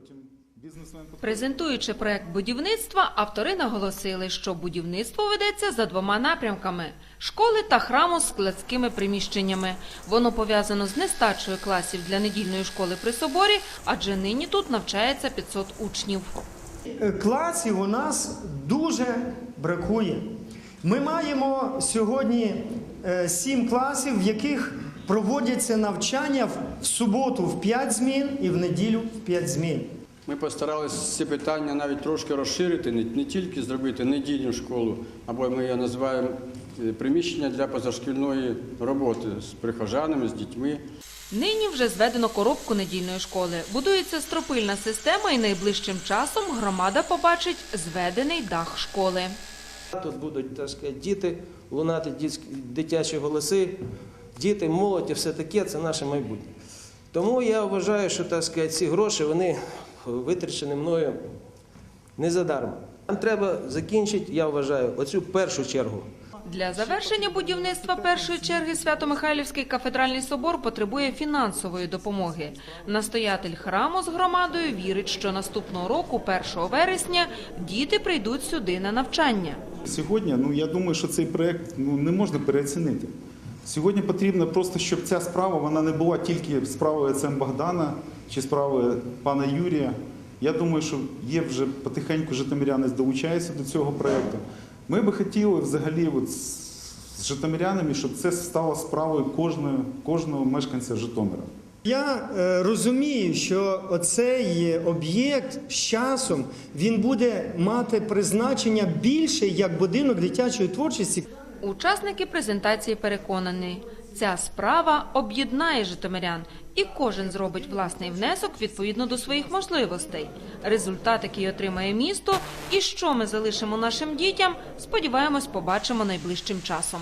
потім бізнесмен. Презентуючи проект будівництва, автори наголосили, що будівництво ведеться за двома напрямками: школи та храму з складськими приміщеннями. Воно пов'язано з нестачою класів для недільної школи при соборі, адже нині тут навчається 500 учнів. Е, Класів у нас дуже бракує. Ми маємо сьогодні е, сім класів, в яких проводяться навчання в- суботу в 5 змін і в неділю в 5 змін. Ми постаралися ці питання навіть трошки розширити, не, не тільки зробити недільну школу, або ми її називаємо е, приміщення для позашкільної роботи з прихожанами, з дітьми. Нині вже зведено коробку недільної школи. Будується стропильна система, і найближчим часом громада побачить зведений дах школи. Тут будуть так сказати, діти, лунати дітські- дитячі голоси, діти, молодь і все таке це наше майбутнє. Тому я вважаю, що так сказати, ці гроші вони витрачені мною не задарма. Нам треба закінчити, я вважаю, оцю першу чергу. Для завершення будівництва першої черги Свято-Михайлівський кафедральний собор потребує фінансової допомоги. Настоятель храму з громадою вірить, що наступного року, 1 вересня, діти прийдуть сюди на навчання. Сьогодні, ну я думаю, що цей проект ну, не можна переоцінити. Сьогодні потрібно просто, щоб ця справа вона не була тільки справою ЦМ Богдана чи справою пана Юрія. Я думаю, що є вже потихеньку житомиряни долучаються до цього проекту. Ми би хотіли взагалі от з житомирянами, щоб це стало справою кожного, кожного мешканця Житомира. Я е, розумію, що оцей об'єкт з часом він буде мати призначення більше як будинок дитячої творчості. Учасники презентації переконані, ця справа об'єднає житомирян, і кожен зробить власний внесок відповідно до своїх можливостей. Результат, який отримає місто, і що ми залишимо нашим дітям, сподіваємось, побачимо найближчим часом.